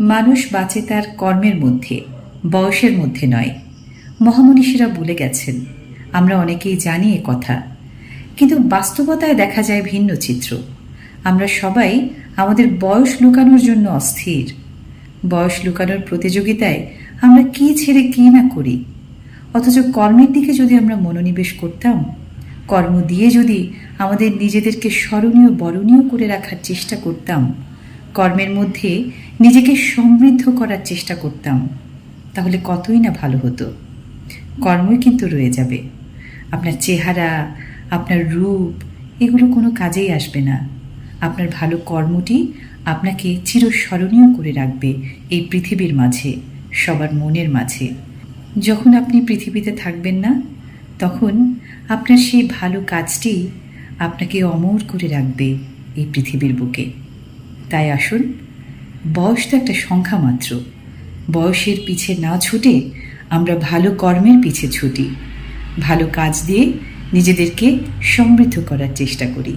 মানুষ বাঁচে তার কর্মের মধ্যে, বয়সের মধ্যে নয়। মহামনীষীরা বলে গেছেন, আমরা অনেকেই জানি এ কথা, কিন্তু বাস্তবতায় দেখা যায় ভিন্ন চিত্র। আমরা সবাই আমাদের বয়স লুকানোর জন্য অস্থির। বয়স লুকানোর প্রতিযোগিতায় আমরা কি ছেড়ে কি না করি? অথচ কর্মের দিকে যদি আমরা মনোনিবেশ করতাম, কর্ম দিয়ে যদি আমাদের নিজেদেরকে স্মরণীয় বরণীয় করে রাখার চেষ্টা করতাম কর্মের মধ্যে নিজেকে সমৃদ্ধ করার চেষ্টা করতাম, তাহলে কতই না ভালো হতো। কর্মই কিন্তু রয়ে যাবে। আপনার চেহারা, আপনার রূপ, এগুলো কোনো কাজেই আসবে না। আপনার ভালো কর্মটি আপনাকে চিরস্মরণীয় করে রাখবে এই পৃথিবীর মাঝে, সবার মনের মাঝে। যখন আপনি পৃথিবীতে থাকবেন না, তখন আপনার সেই ভালো কাজটি আপনাকে অমর করে রাখবে এই পৃথিবীর বুকে। তাই আসুন, বয়স তো একটা সংখ্যা মাত্র। বয়সের পিছে না ছুটে আমরা ভালো কর্মের পিছে ছুটি। ভালো কাজ দিয়ে নিজেদেরকে সমৃদ্ধ করার চেষ্টা করি।